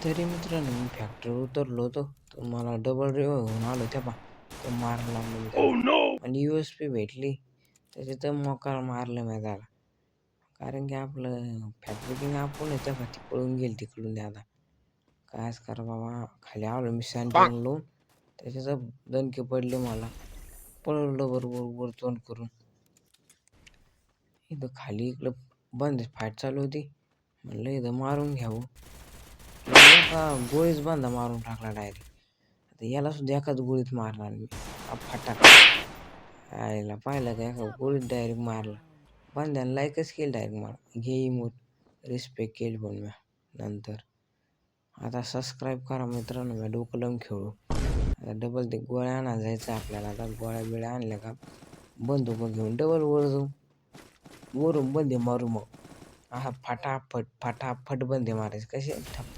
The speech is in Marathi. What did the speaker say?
तरी मित्रांनो मी फॅक्टरीवर उतरलो होतो तर मला डबल रिव्ह घेऊन आलो त्या पा तो मारला लागलो मी त्याला. आणि यू एस पी भेटली त्याचे तर मोकार मारलं मी त्याला कारण की आपलं फॅक्टरी किंग आपण त्या ती पळून गेली तिकडून ते आता कायच करा बाबा खाली आलो मी सँटिंग लावून त्याच्याच दणके पडले मला पळवलं बरोबर वर तोंड करून इथं खाली इकडं बंद फाईट चालू होती म्हणलं इथं मारून घ्यावं का गोळीच बांधा मारून टाकला डायरेक्ट आता याला सुद्धा एकाच गोळीत मारणार मी. हा फटाक. आईला पाहिलं का एका गोळीत डायरेक्ट मारला. बांध्यानं लाईकच केली डायरेक्ट मार घेई इमोट रिस्पेक्ट केली पण म्या नंतर. आता सबस्क्राईब करा मित्रांनो मी डोकं खेळू. आता डबल ते गोळ्या आणा जायचं आपल्याला. आता गोळ्या बिळ्या आणल्या का बंदूक घेऊन डबल वर जाऊ. वरून बंदे मारू मग. हा फटाफट फटाफट बंदे मारायचे. कसे? ठप्पा.